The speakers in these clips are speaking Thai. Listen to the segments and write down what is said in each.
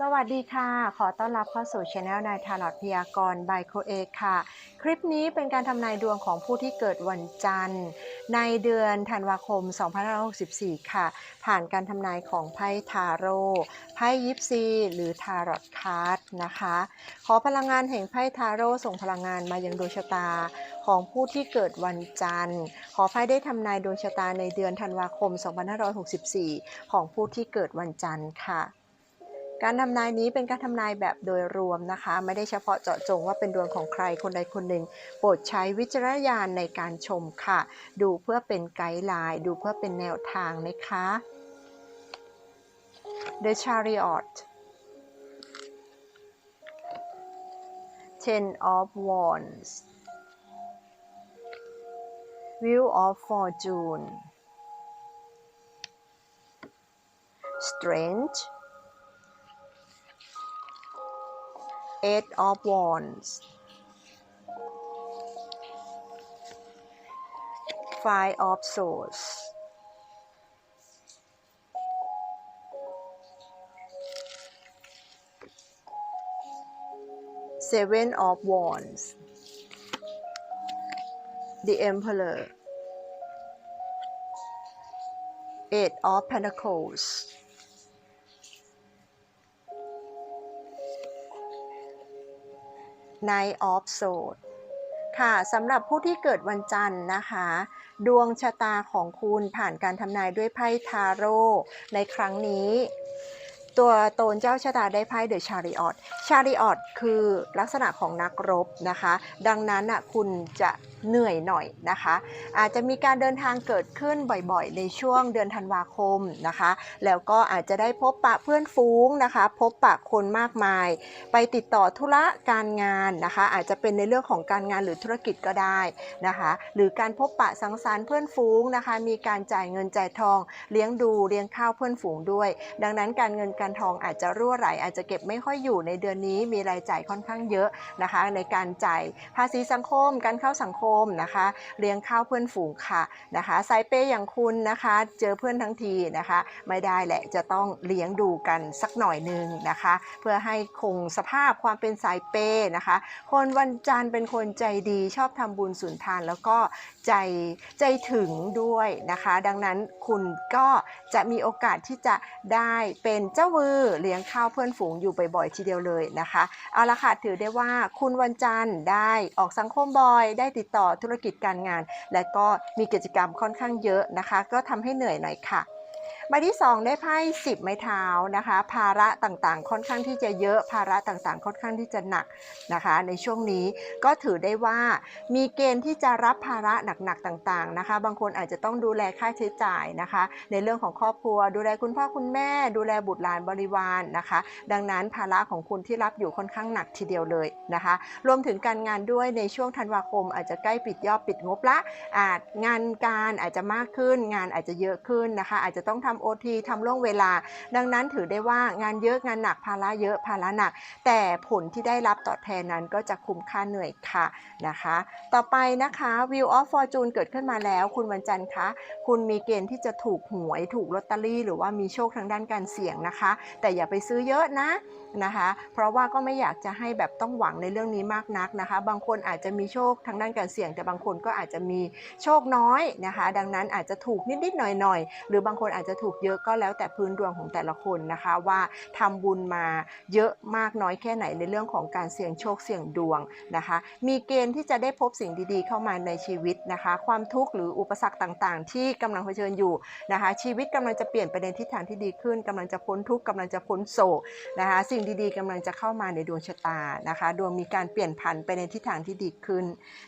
สวัสดีค่ะ ขอต้อนรับเข้าสู่ช anel นายทาร์ลอตพยากรณ์บายโคเอค่ะ คลิปนี้เป็นการทำนายดวงของผู้ที่เกิดวันจันทร์ ในเดือนธันวาคม 2564 ค่ะ ผ่านการทำนายของไพ่ทาโร่ ไพ่ยิปซี หรือทาร์ลอตคาร์ดนะคะ ขอพลังงานแห่งไพ่ทาโร่ส่งพลังงานมายังดวงชะตาของผู้ที่เกิดวันจันทร์ ขอไพ่ได้ทำนายดวงชะตาในเดือนธันวาคม 2564 ของผู้ที่เกิดวันจันทร์ค่ะ การทำนายนี้เป็นการทำนายแบบโดยรวมนะคะ ไม่ได้เฉพาะเจาะจงว่าเป็นดวงของใครคนใดคนหนึ่ง โปรดใช้วิจารณญาณในการชมค่ะ ดูเพื่อเป็นไกด์ไลน์ ดูเพื่อเป็นแนวทางนะคะ The Chariot Ten of Wands Wheel of Fortune Strength Eight of Wands. Five of Swords. Seven of Wands. The Emperor. Eight of Pentacles Nine of Swords ค่ะสำหรับผู้ที่เกิดวันจันทร์นะคะ ดวงชะตาของคุณผ่านการทำนายด้วยไพ่ทาโร่ในครั้งนี้ ตัวตนเจ้าชะตาได้ไพ่เดอะชาริออตชาริออตคือลักษณะของนักรบนะคะ ดังนั้นอะคุณจะ เหนื่อยหน่อยนะคะ อาจจะมีการเดินทางเกิดขึ้นบ่อยๆ ในช่วงเดือนธันวาคมนะคะ แล้วก็อาจจะได้พบปะเพื่อนฝูงนะคะ พบปะคนมากมาย ไปติดต่อธุระการงานนะคะ อาจจะเป็นในเรื่องของการงานหรือธุรกิจก็ได้นะคะ หรือการพบปะสังสรรค์เพื่อนฝูงนะคะ มีการจ่ายเงินจ่ายทอง เลี้ยงดูเลี้ยงข้าวเพื่อนฝูงด้วย ดังนั้นการเงินการทองอาจจะรั่วไหล อาจจะเก็บไม่ค่อยอยู่ในเดือนนี้มีรายจ่ายค่อนข้างเยอะนะคะ ในการจ่ายภาษีสังคม การเข้าสังคมนะคะเลี้ยงข้าวเพื่อนฝูงค่ะนะคะสายเปย์อย่างคุณนะคะเจอเพื่อนทั้งทีนะคะ ไม่ได้แหละจะต้องเลี้ยงดูกันสักหน่อยหนึงนะคะ เพื่อให้คงสภาพความเป็นสายเปย์นะคะ คนวันจันทร์เป็นคนใจดีชอบทำบุญสุนทานแล้วก็ใจใจถึงด้วยนะคะ ดังนั้นคุณก็จะมีโอกาสที่จะได้เป็นเจ้ามือเลี้ยงข้าวเพื่อนฝูงอยู่บ่อยๆทีเดียวเลยนะคะเอาละค่ะถือได้ว่าคุณวันจันทร์ได้ออกสังคมบ่อย ได้ติดต่อธุรกิจการงาน และก็มีกิจกรรมค่อนข้างเยอะนะคะ ก็ทำให้เหนื่อยหน่อยค่ะ ใบที่ 2 ได้ไพ่สิบไม้เท้านะคะ ภาระต่างๆ ค่อนข้างที่จะเยอะภาระต่างๆ ค่อนข้างที่จะหนักนะคะ ในช่วงนี้ก็ถือได้ว่ามีเกณฑ์ที่จะรับภาระหนักๆต่างๆนะคะ บางคนอาจจะต้องดูแลค่าใช้จ่ายนะคะ ในเรื่องของครอบครัว ดูแลคุณพ่อคุณแม่ ดูแลบุตรหลานบริวารนะคะ ดังนั้นภาระของคุณที่รับอยู่ค่อนข้างหนักทีเดียวเลยนะคะ รวมถึงการงานด้วยในช่วงธันวาคม อาจจะใกล้ปิดยอดปิดงบละอาจงานการอาจจะมากขึ้น งานอาจจะเยอะขึ้นนะคะ อาจจะต้องทำโอทีทำล่วงเวลา ดังนั้นถือได้ว่างานเยอะงานหนักภาระเยอะภาระหนัก แต่ผลที่ได้รับตอบแทนนั้นก็จะคุ้มค่าเหนื่อยค่ะนะคะ ต่อไปนะคะ View of Fortune เกิดขึ้นมาแล้วคุณวันจันทร์คะคุณมีเกณฑ์ที่จะถูกหวยถูกลอตเตอรี่ หรือว่ามีโชคทางด้านการเสี่ยงนะคะ แต่อย่าไปซื้อเยอะนะนะคะ เพราะว่าก็ไม่อยากจะให้แบบต้องหวังในเรื่องนี้มากนักนะคะ บางคนอาจจะมีโชคทางด้านการเสี่ยง แต่บางคนก็อาจจะมีโชคน้อยนะคะ ดังนั้นอาจจะถูกนิดๆหน่อยๆหรือบางคนอาจจะถูกเยอะก็แล้วแต่พื้นดวงของแต่ละคนนะคะว่าทำบุญมาเยอะมากน้อยแค่ไหนในเรื่องของการเสี่ยงโชคเสี่ยงดวงนะคะ มีเกณฑ์ที่จะได้พบสิ่งดีๆ เข้ามาในชีวิตนะคะ ความทุกข์หรืออุปสรรคต่างๆ ที่กำลังเผชิญอยู่นะคะ ชีวิตกำลังจะเปลี่ยนไปในทิศทางที่ดีขึ้นกำลังจะพ้นทุกข์กำลังจะพ้นโศกนะคะ สิ่งดีๆกำลังจะเข้ามาในดวงชะตานะคะ ดวงมีการเปลี่ยนผันไปในทิศทางที่ดีขึ้น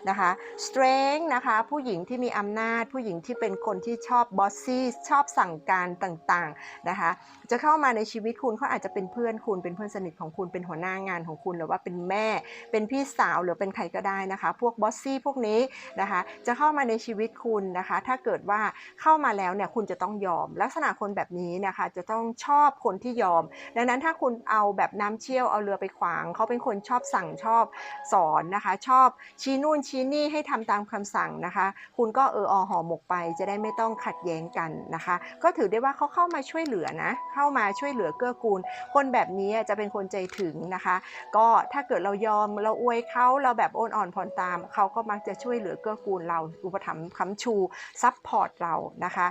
นะคะ strength นะคะ ผู้หญิงที่มีอำนาจ ผู้หญิงที่เป็นคนที่ชอบบอสซี่ชอบสั่งการต่างๆนะคะ จะเข้ามาในชีวิตคุณเขาอาจจะเป็นเพื่อนคุณเป็นเพื่อนสนิทของคุณเป็นหัวหน้างานของคุณหรือว่าเป็นแม่ เป็นพี่สาวหรือเป็นใครก็ได้นะคะ พวกบอสซี่พวกนี้นะคะ จะเข้ามาในชีวิตคุณนะคะ ถ้าเกิดว่าเข้ามาแล้วเนี่ยคุณจะต้องยอม ลักษณะคนแบบนี้นะคะจะต้องชอบคนที่ยอม ดังนั้นถ้าคุณเอาแบบน้ำเชี่ยวเอาเรือไปขวางเขาเป็นคนชอบสั่งชอบสอนนะคะ ชอบชี้นู่นชี้นี่ให้ทำตามคำสั่งนะคะ คุณก็เอออหอหมกไปจะได้ไม่ต้องขัดแย้งกันนะคะ ก็ถือได้ว่าเขาเข้ามาช่วยเหลือนะ เข้ามาช่วยเหลือเกื้อกูล คนแบบนี้จะเป็นคนใจถึงนะคะ ก็ถ้าเกิดเรายอมเราอวยเขาเราแบบโอนอ่อนผ่อนตาม เขาก็มักจะช่วยเหลือเกื้อกูลเราอุปถัมภ์ค้ำชูซัพพอร์ตเรานะคะ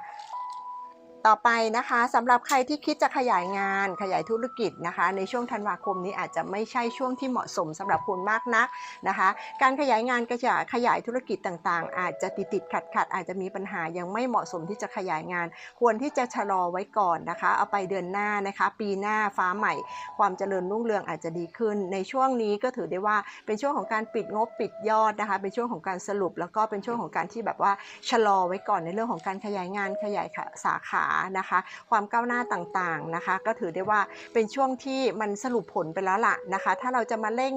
ต่อไปนะคะสำหรับใครที่คิดจะขยายงานขยายธุรกิจนะคะ ในช่วงธันวาคมนี้อาจจะไม่ใช่ช่วงที่เหมาะสมสำหรับคุณมากนักนะคะ การขยายงานกระจาขยายธุรกิจต่างๆ อาจจะติดติดขัดขัดอาจจะมีปัญหายังไม่เหมาะสมที่จะขยายงาน ควรที่จะชะลอไว้ก่อนนะคะ เอาไปเดือนหน้านะคะ ปีหน้าฟ้าใหม่ ความเจริญรุ่งเรืองอาจจะดีขึ้น ในช่วงนี้ก็ถือได้ว่าเป็นช่วงของการปิดงบปิดยอดนะคะ เป็นช่วงของการสรุป แล้วก็เป็นช่วงของการที่แบบว่าชะลอไว้ก่อนในเรื่องของการขยายงานขยายสาขานะคะ ความก้าวหน้าต่างๆนะคะ ก็ถือได้ว่าเป็นช่วงที่มันสรุปผลไปแล้วล่ะนะคะ ถ้าเราจะมาเร่ง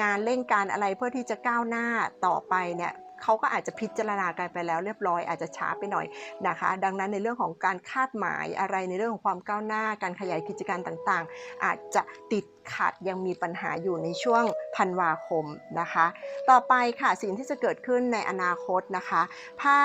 งานเร่งการอะไรเพื่อที่จะก้าวหน้าต่อไปเนี่ยเขาก็อาจจะพิจารณากันไปแล้วเรียบร้อยอาจจะช้าไปหน่อยนะคะ ดังนั้นในเรื่องของการคาดหมายอะไรในเรื่องของความก้าวหน้า การขยายกิจการต่างๆ อาจจะติดขัดยังมีปัญหาอยู่ในช่วง ธันวาคมนะคะ ต่อไปค่ะสิ่งที่จะเกิดขึ้นในอนาคตนะคะไพ่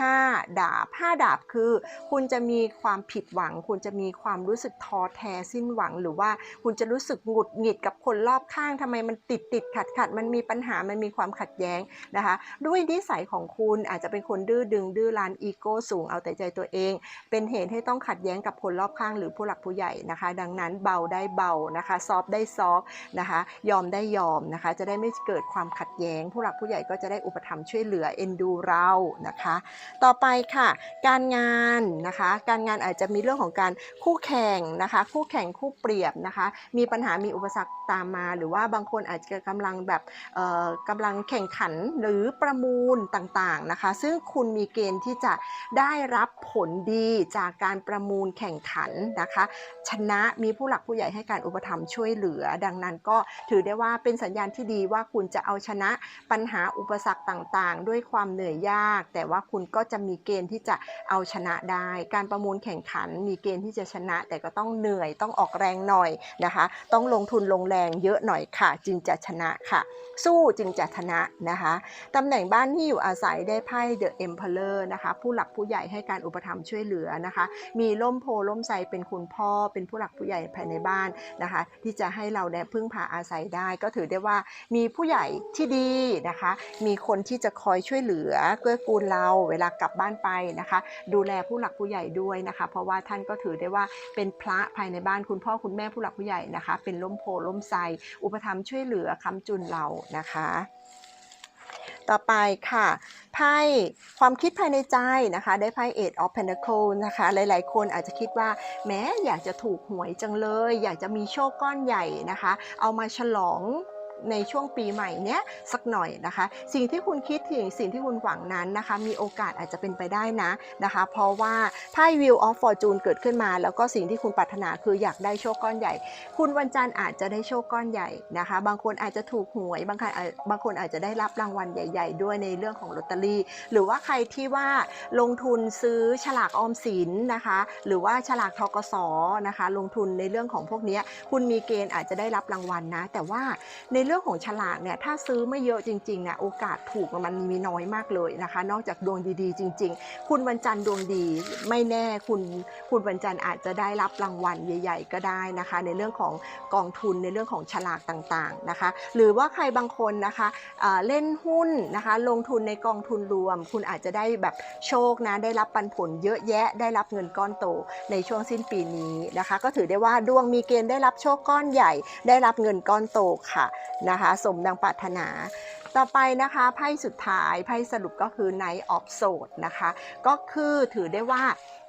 5ดาบ5ดาบคือ คุณจะมีความผิดหวัง คุณจะมีความรู้สึกท้อแท้สิ้นหวัง หรือว่าคุณจะรู้สึกหงุดหงิดกับคนรอบข้างทำไมมันติดติดขัดขัดมันมีปัญหามันมีความขัดแย้งนะคะ ด้วยนิสัยของคุณอาจจะเป็นคนดื้อดึงดื้อรั้นอีโก้สูงเอาแต่ใจตัวเอง เป็นเหตุให้ต้องขัดแย้งกับคนรอบข้างหรือผู้หลักผู้ใหญ่นะคะ ดังนั้นเบาได้เบานะคะ ซอฟได้ซอฟนะคะ ยอมได้ยอมนะคะ จะได้ไม่เกิดความขัดแย้ง ผู้หลักผู้ใหญ่ก็จะได้อุปถัมภ์ช่วยเหลือเอ็นดูเรานะคะ ต่อไปค่ะ การงานนะคะ การงานอาจจะมีเรื่องของการคู่แข่งนะคะ คู่แข่งคู่เปรียบนะคะ มีปัญหามีอุปสรรคตามมา หรือว่าบางคนอาจจะกำลังแบบเอ่อกำลังแข่งขันหรือประมูลต่างๆนะคะ ซึ่งคุณมีเกณฑ์ที่จะได้รับผลดีจากการประมูลแข่งขันนะคะ ชนะมีผู้หลักผู้ใหญ่ให้การอุปถัมภ์ช่วยเหลือ ดังนั้นก็ถือได้ว่าเป็นสัญญาณที่ดีว่าคุณจะเอาชนะปัญหาอุปสรรคต่างๆ ด้วยความเหนื่อยยาก แต่ว่าคุณก็จะมีเกณฑ์ที่จะเอาชนะได้ การประมูลแข่งขัน มีเกณฑ์ที่จะชนะ แต่ก็ต้องเหนื่อยต้องออกแรงหน่อยนะคะ ต้องลงทุนลงแรงเยอะหน่อยค่ะ จึงจะชนะค่ะ สู้จึงจะชนะนะคะตำแหน่งบ้านที่อยู่อาศัยได้ไพ่ The Emperor นะคะผู้หลักผู้ใหญ่ให้การอุปถัมภ์ช่วยเหลือนะคะ มีล่มโพล่มไทรเป็นคุณพ่อเป็นผู้หลักผู้ใหญ่ภายในบ้านนะคะ ที่จะให้เราเนี่ยพึ่งพาอาศัยได้ก็ถือได้ว่ามีผู้ใหญ่ที่ดีนะคะ มีคนที่จะคอยช่วยเหลือเกื้อกูลเราเวลากลับบ้านไปนะคะ ดูแลผู้หลักผู้ใหญ่ด้วยนะคะ เพราะว่าท่านก็ถือได้ว่าเป็นพระภายในบ้านคุณพ่อคุณแม่ผู้หลักผู้ใหญ่นะคะ เป็นล่มโพล่มไทรอุปถัมช่วยเหลือค้ำจุนเรานะคะต่อไปค่ะไพ่ความคิดภายในใจนะคะ ได้ไพ่ Eight of Pentacles นะคะ หลายๆ คนอาจจะคิดว่า แม้อยากจะถูกหวยจังเลย อยากจะมีโชคก้อนใหญ่นะคะ เอามาฉลอง ในช่วงปีใหม่เนี้ยสักหน่อยนะคะ สิ่งที่คุณคิดถึงสิ่งที่คุณหวังนั้นนะคะ มีโอกาสอาจจะเป็นไปได้นะนะคะ เพราะว่าไพ่ Wheel of Fortune เกิดขึ้นมา แล้วก็สิ่งที่คุณปรารถนาคืออยากได้โชคก้อนใหญ่ คุณวันจันทร์อาจจะได้โชคก้อนใหญ่นะคะ บางคนอาจจะถูกหวย บางคนบางคนอาจจะได้รับรางวัลใหญ่ ๆ ด้วยในเรื่องของลอตเตอรี่ หรือว่าใครที่ว่าลงทุนซื้อฉลากออมสินนะคะ หรือว่าฉลากทกสนะคะ ลงทุนในเรื่องของพวกนี้คุณมีเกณฑ์อาจจะได้รับรางวัลนะ แต่ว่าในเรื่องของฉลากเนี่ยถ้าซื้อไม่เยอะจริงๆเนี่ยโอกาสถูกมันมีน้อยมากเลยนะคะ นอกจากดวงดีๆ จริง ๆ คุณวันจันทร์ดวงดีไม่แน่คุณคุณวันจันทร์อาจจะได้รับรางวัลใหญ่ ๆ ก็ได้นะคะ ในเรื่องของกองทุนในเรื่องของฉลากต่างๆนะคะ หรือว่าใครบางคนนะคะเเล่นหุ้นนะคะ ลงทุนในกองทุนรวม คุณอาจจะได้แบบโชคนะได้รับปันผลเยอะแยะได้รับเงินก้อนโตในช่วงสิ้นปีนี้นะคะ ก็ถือได้ว่าดวงมีเกณฑ์ได้รับโชคก้อนใหญ่ ได้รับเงินก้อนโตค่ะนะคะ สมดังปรารถนาต่อไปนะคะไพ่สุดท้ายไพ่สรุปก็คือ Knight of Swords นะคะ ก็คือถือได้ว่า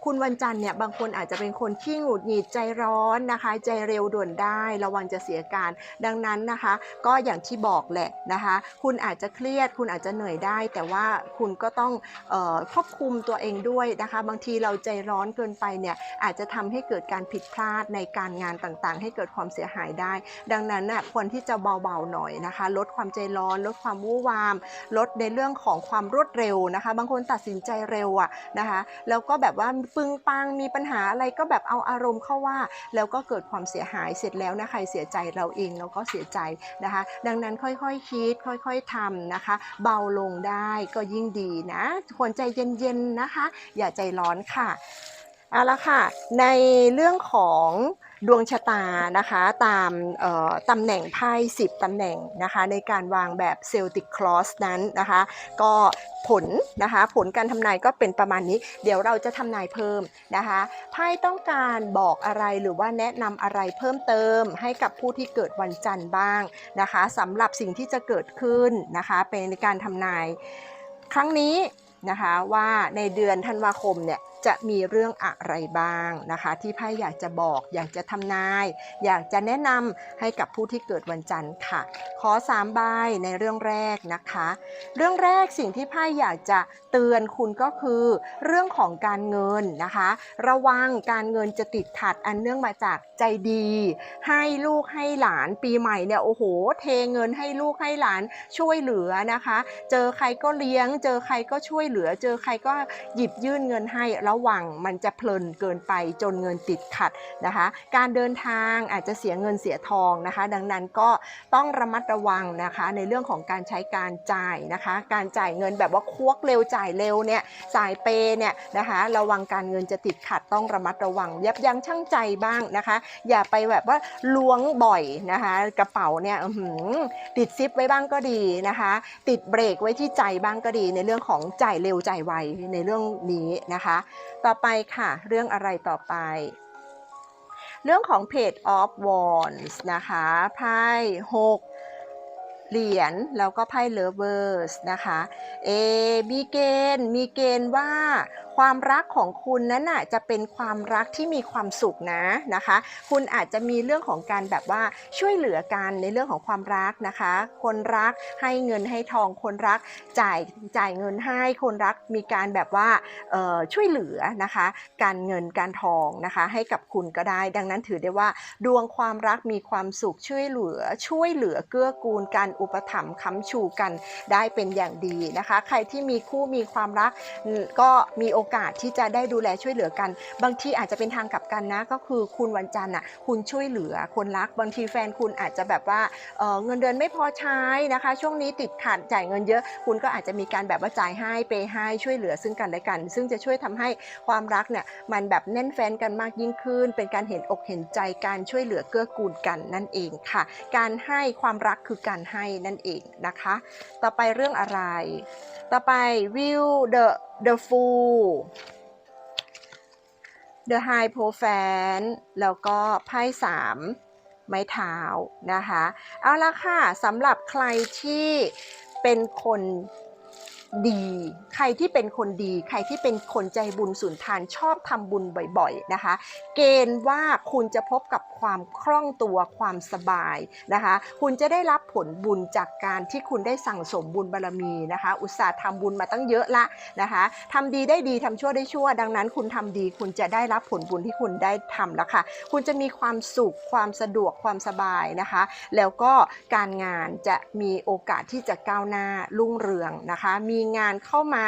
คุณวันจันทร์เนี่ยบางคนอาจจะเป็นคนขี้หงุดหงิดใจร้อนนะคะ ใจเร็วด่วนได้ ระวังจะเสียการ ดังนั้นนะคะ ก็อย่างที่บอกแหละนะคะ คุณอาจจะเครียด คุณอาจจะเหนื่อยได้ แต่ว่าคุณก็ต้องออควบคุมตัวเองด้วยนะคะ บางทีเราใจร้อนเกินไปเนี่ยอาจจะทำให้เกิดการผิดพลาดในการงานต่างๆ ให้เกิดความเสียหายได้ ดังนั้นน่ะควรที่จะเบาๆหน่อยนะคะ ลดความใจร้อน ลดความวู่วาม ลดในเรื่องของความรวดเร็วนะคะ บางคนตัดสินใจเร็วอะนะคะ แล้วก็แบบว่าปึงปังมีปัญหาอะไรก็แบบเอาอารมณ์เข้าว่า แล้วก็เกิดความเสียหายเสร็จแล้วนะใครเสียใจเราเองเราก็เสียใจนะคะ ดังนั้นค่อยๆคคิดค่อยๆทำนะคะ เบาลงได้ก็ยิ่งดีนะควรใจเย็นๆนะคะ อย่าใจร้อนค่ะเอาละค่ะ ในเรื่องของ ดวงชะตานะคะตามตำแหน่งไพ่10ตำแหน่งนะคะในการวางแบบเซลติกคลอสนั้นนะคะก็ผลนะคะผลการทำนายก็เป็นประมาณนี้ เดี๋ยวเราจะทำนายเพิ่มนะคะไพ่ต้องการบอกอะไรหรือว่าแนะนำอะไรเพิ่มเติมให้กับผู้ที่เกิดวันจันทร์บ้างนะคะสำหรับสิ่งที่จะเกิดขึ้นนะคะเป็นการทำนายครั้งนี้ นะคะว่าในเดือนธันวาคมเนี่ยจะมีเรื่องอะไรบ้างนะคะที่ไพ่อยากจะบอกอยากจะทำนาย อยากจะแนะนำให้กับผู้ที่เกิดวันจันทร์ค่ะ ขอสามใบในเรื่องแรกนะคะ เรื่องแรกสิ่งที่ไพ่อยากจะเตือนคุณก็คือ เรื่องของการเงินนะคะ ระวังการเงินจะติดขัดอันเนื่องมาจาก ใจดี ให้ลูกให้หลานปีใหม่เนี่ยโอ้โห เทเงินให้ลูกให้หลานช่วยเหลือนะคะ เจอใครก็เลี้ยง เจอใครก็ช่วยเหลือ เจอใครก็หยิบยื่นเงินให้ระวังมันจะเพลินเกินไปจนเงินติดขัดนะคะ การเดินทางอาจจะเสียเงินเสียทองนะคะ ดังนั้นก็ต้องระมัดระวังนะคะ ในเรื่องของการใช้การจ่ายนะคะ การจ่ายเงินแบบว่าควักเร็วจ่ายเร็วเนี่ยจ่ายเปย์เนี่ยนะคะ ระวังการเงินจะติดขัดต้องระมัดระวังยับยั้งชั่งใจบ้างนะคะอย่าไปแบบว่าล้วงบ่อยนะคะ กระเป๋าเนี่ยติดซิปไว้บ้างก็ดีนะคะ ติดเบรกไว้ที่ใจบ้างก็ดี ในเรื่องของจ่ายเร็วจ่ายไวในเรื่องนี้นะคะ ต่อไปค่ะ เรื่องอะไรต่อไปเรื่องของ Page of Wands นะคะไพ่6เหรียญแล้วก็ไพ่ Lovers นะคะ เอมีเกณฑ์มีเกณฑ์ว่า ความรักของคุณนั้นน่ะจะเป็นความรักที่มีความสุขนะนะคะ คุณอาจจะมีเรื่องของการแบบว่าช่วยเหลือกันในเรื่องของความรักนะคะ คนรักให้เงินให้ทองคนรักจ่ายจ่ายเงินให้คนรักมีการแบบว่าช่วยเหลือนะคะ การเงินการทองนะคะ ให้กับคุณก็ได้ ดังนั้นถือได้ว่าดวงความรักมีความสุขช่วยเหลือ ช่วยเหลือเกื้อกูลการอุปถัมภ์ค้ำชูกันได้เป็นอย่างดีนะคะ ใครที่มีคู่มีความรักก็มีโอกาสที่จะได้ดูแลช่วยเหลือกัน บางทีอาจจะเป็นทางกลับกันนะ ก็คือคุณวันจันทร์น่ะคุณช่วยเหลือคนรัก บางทีแฟนคุณอาจจะแบบว่าเเงินเดือนไม่พอใช้นะคะ ช่วงนี้ติดขัดจ่ายเงินเยอะ คุณก็อาจจะมีการแบบว่าจ่ายให้เปให้ช่วยเหลือซึ่งกันและกัน ซึ่งจะช่วยทำให้ความรักเนี่ยมันแบบแน่นแฟนกันมากยิ่งขึ้น เป็นการเห็นอกเห็นใจการช่วยเหลือเกื้อกูลกันนั่นเองค่ะ การให้ความรักคือการให้นั่นเองนะคะ ต่อไปเรื่องอะไร ต่อไป view the the fool the high p r o f a n แล้วก็ไพ่สามไม้เท้านะคะ เอาละค่ะสำหรับใครที่เป็นคน ดี ใครที่เป็นคนดี ใครที่เป็นคนใจบุญสุนทานชอบทำบุญบ่อยๆนะคะ เกณฑ์ว่าคุณจะพบกับความคล่องตัวความสบายนะคะ คุณจะได้รับผลบุญจากการที่คุณได้สั่งสมบุญบารรมีนะคะ อุตส่าห์ทำบุญมาตั้งเยอะละนะคะทำดีได้ดีทำชั่วได้ชั่ว ดังนั้นคุณทำดีคุณจะได้รับผลบุญที่คุณได้ทำแล้วค่ะ คุณจะมีความสุขความสะดวกความสบายนะคะ แล้วก็การงานจะมีโอกาสที่จะก้าวหน้ารุ่งเรืองนะคะมีีงานเข้ามา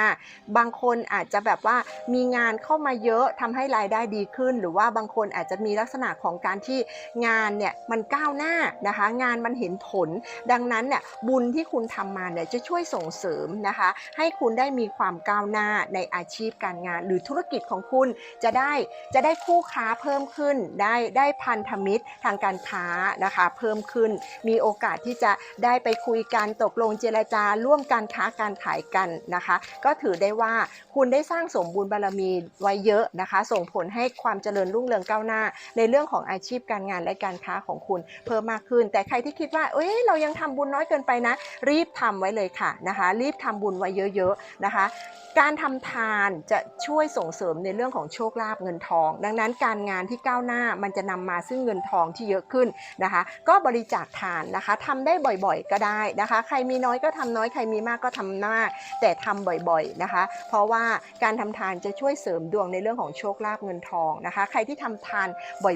บางคนอาจจะแบบว่ามีงานเข้ามาเยอะทำให้รายได้ดีขึ้น หรือว่าบางคนอาจจะมีลักษณะของการที่งานเนี่ยมันก้าวหน้านะคะ งานมันเห็นผล ดังนั้นเนี่ยบุญที่คุณทำมาเนี่ยจะช่วยส่งเสริมนะคะ ให้คุณได้มีความก้าวหน้าในอาชีพการงาน หรือธุรกิจของคุณจะได้จะได้คู่ค้าเพิ่มขึ้น ได้ได้พันธมิตรทางการค้านะคะ เพิ่มขึ้น มีโอกาสที่จะได้ไปคุยกันตกลงเจรจาร่วมการค้าการขายกันนะคะ ก็ถือได้ว่าคุณได้สร้างสมบูรณ์บารมีไว้เยอะนะคะ ส่งผลให้ความเจริญรุ่งเรืองก้าวหน้า ในเรื่องของอาชีพการงานและการค้าของคุณเพิ่มมากขึ้น แต่ใครที่คิดว่าเอ้ยเรายังทำบุญน้อยเกินไปนะ รีบทำไว้เลยค่ะนะคะ รีบทำบุญไว้เยอะๆนะคะการทำทานจะช่วยส่งเสริมในเรื่องของโชคลาภเงินทอง ดังนั้นการงานที่ก้าวหน้ามันจะนำมาซึ่งเงินทองที่เยอะขึ้นนะคะ ก็บริจาคทานนะคะทำได้บ่อยๆ ก็ได้นะคะ ใครมีน้อยก็ทำน้อยใครมีมากก็ทำมากแต่ทำบ่อยๆนะคะ เพราะว่าการทำทานจะช่วยเสริมดวงในเรื่องของโชคลาภเงินทองนะคะ ใครที่ทำทาน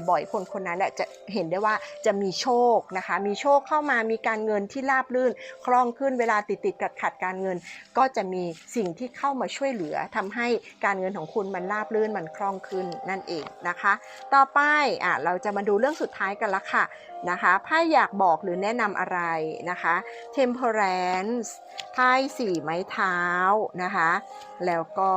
บ่อยๆ คนคนนั้นน่ะจะเห็นได้ว่าจะมีโชคนะคะ มีโชคเข้ามามีการเงินที่ราบรื่นคล่องขึ้นเวลาติดติดขัดขัดการเงิน ก็จะมีสิ่งที่เข้ามาช่วยเหลือทำให้การเงินของคุณมันราบรื่นมันคล่องขึ้นนั่นเองนะคะ ต่อไปอะเราจะมาดูเรื่องสุดท้ายกันละค่ะ นะคะไพ่อยากบอกหรือแนะนำอะไรนะคะ Temperance ไพ่สี่ไม้เท้านะคะ แล้วก็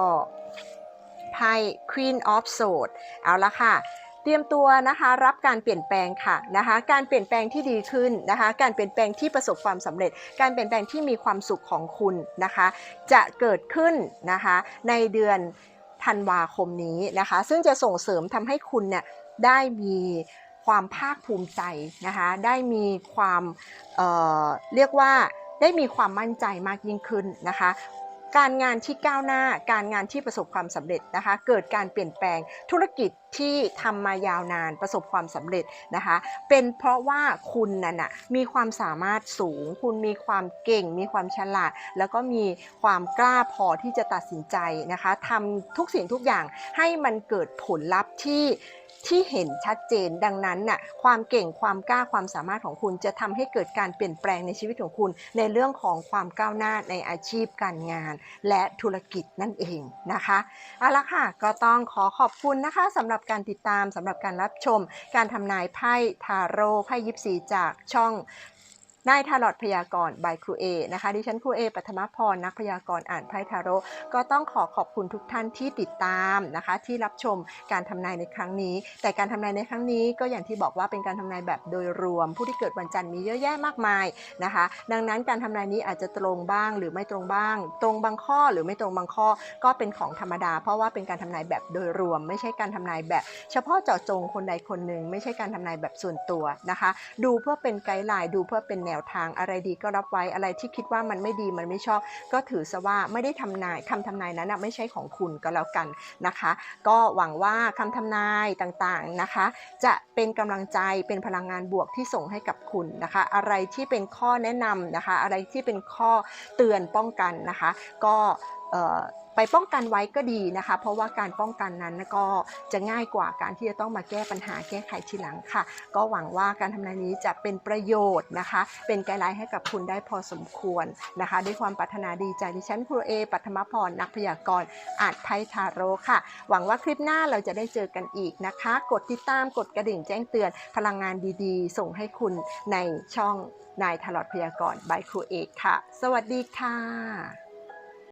ไพ่ Queen of Swords เอาละค่ะเตรียมตัวนะคะรับการเปลี่ยนแปลงค่ะนะคะการเปลี่ยนแปลงที่ดีขึ้นนะคะการเปลี่ยนแปลงที่ประสบความสำเร็จ การเปลี่ยนแปลงที่มีความสุขของคุณนะคะ จะเกิดขึ้นนะคะในเดือนธันวาคมนี้นะคะ ซึ่งจะส่งเสริมทำให้คุณเนี่ยได้มี ความภาคภูมิใจนะคะได้มีความเเรียกว่าได้มีความมั่นใจมากยิ่งขึ้นนะคะการงานที่ก้าวหน้า การงานที่ประสบความสำเร็จนะคะ เกิดการเปลี่ยนแปลงธุรกิจ ที่ทำมายาวนานประสบความสำเร็จนะคะ เป็นเพราะว่าคุณนั่นน่ะมีความสามารถสูง คุณมีความเก่ง มีความฉลาด แล้วก็มีความกล้าพอที่จะตัดสินใจนะคะทำทุกสิ่งทุกอย่างให้มันเกิดผลลัพธ์ที่ที่เห็นชัดเจนดังนั้นน่ะความเก่งความกล้าความสามารถของคุณจะทำให้เกิดการเปลี่ยนแปลงในชีวิตของคุณ ในเรื่องของความก้าวหน้าในอาชีพการงาน และธุรกิจนั่นเองนะคะเอาละค่ะก็ต้องขอขอบคุณนะคะสำหรับการติดตามสำหรับการรับชม การทำนายไพ่ทาโร่ไพ่ยิปซีจากช่อง นายทารอดพยากรณ์บายครูเอนะคะดิฉันครูเอปัทมพรนักพยากรณ์อ่านไพ่ทาโร่ก็ต้องขอขอบคุณทุกท่านที่ติดตามนะคะ ที่รับชมการทำนายในครั้งนี้ แต่การทำนายในครั้งนี้ก็อย่างที่บอกว่าเป็นการทำนายแบบโดยรวม ผู้ที่เกิดวันจันทร์มีเยอะแยะมากมายนะคะ ดังนั้นการทำนายนี้อาจจะตรงบ้างหรือไม่ตรงบ้าง ตรงบางข้อหรือไม่ตรงบางข้อก็เป็นของธรรมดา เพราะว่าเป็นการทำนายแบบโดยรวม ไม่ใช่การทำนายแบบเฉพาะเจาะจงคนใดคนหนึ่ง ไม่ใช่การทำนายแบบส่วนตัวนะคะ ดูเพื่อเป็นไกด์ไลน์ดูเพื่อเป็นแนวทางอะไรดีก็รับไว้อะไรที่คิดว่ามันไม่ดีมันไม่ชอบ ก็ถือซะว่าไม่ได้ทำนายคำทำนายนั้นไม่ใช่ของคุณก็แล้วกันนะคะ ก็หวังว่าคำทำนายต่างๆนะคะ จะเป็นกำลังใจเป็นพลังงานบวกที่ส่งให้กับคุณนะคะ อะไรที่เป็นข้อแนะนำนะคะ อะไรที่เป็นข้อเตือนป้องกันนะคะ ก็ ไปป้องกันไว้ก็ดีนะคะ เพราะว่าการป้องกันนั้นก็จะง่ายกว่าการที่จะต้องมาแก้ปัญหาแก้ไขทีหลังค่ะ ก็หวังว่าการทำนายนี้จะเป็นประโยชน์นะคะ เป็นไกด์ไลน์ให้กับคุณได้พอสมควรนะคะ ด้วยความปรารถนาดีจากดิฉันครูเอปัทมพรนักพยากรณ์อานไพทาโร่ค่ะ หวังว่าคลิปหน้าเราจะได้เจอกันอีกนะคะ กดติดตามกดกระดิ่งแจ้งเตือนพลังงานดีๆ ส่งให้คุณในช่องนายทลอดพยากรณ์บายครูเอกค่ะ สวัสดีค่ะ